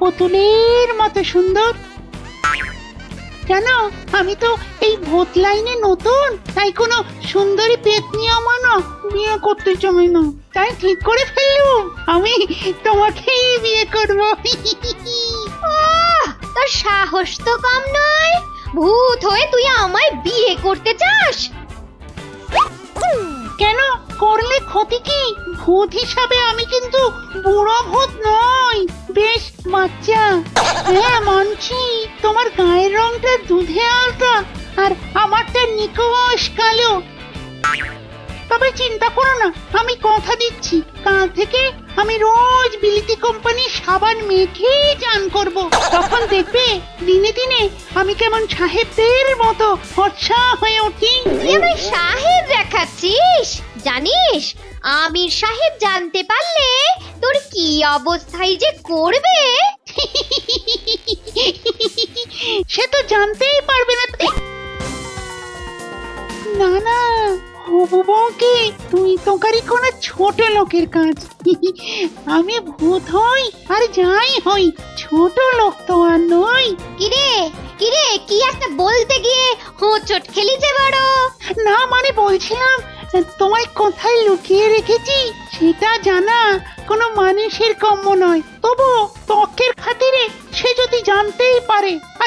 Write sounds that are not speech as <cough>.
পুতুলের মতো সুন্দর। কেন? আমি তো এই ভূত লাইনে নতুন তাই কোনো সুন্দরী পেতনি আমার না বিয়ে করতে চাই না। তাই ঠিক করে ফেললুম আমি তোমাকেই বিয়ে করব। তোর সাহস তো কম নয়। ভূত হয়ে তুই আমায় বিয়ে করতে চাস? কেন? করলে ক্ষতি কি? ভূত হিসাবে আমি কিন্তু বুড়ো ভূত নই মানছি তোমার গায়ের রংটা দুধে আলতা আর আমারটা নিকোষ কালো। তবে চিন্তা করো না, আমি কথা দিচ্ছি। কাল থেকে আমি রোজ বিলিতি কোম্পানির সাবান মেখে চান করব। তখন দেখবে দিনে দিনে আমি কেমন সাহেবদের মতো ফর্সা হয়ে উঠি। আমায় সাহেব দেখাচ্ছিস? জানিস, আমির সাহেব জানতে পারলে তোর কি অবস্থায় যে করবে? সে তো জানতেই পারবে না। না না হবু বউকে তুই তোকারি কোন ছোট লোকের কাজ। <laughs> আমি ভূত হই আর যাই হই ছোট লোক তো আর নই। কিরে কিরে কি একটা বলতে গিয়ে হোঁচট খেলি যে বড়? না মানে বলছিলাম তোমায় কোথায় লুকিয়ে রেখেছি সেটা জানা কোনো মানুষের কম্য নয়। তবু তকের খাতিরে সে যদি জানতেই পারে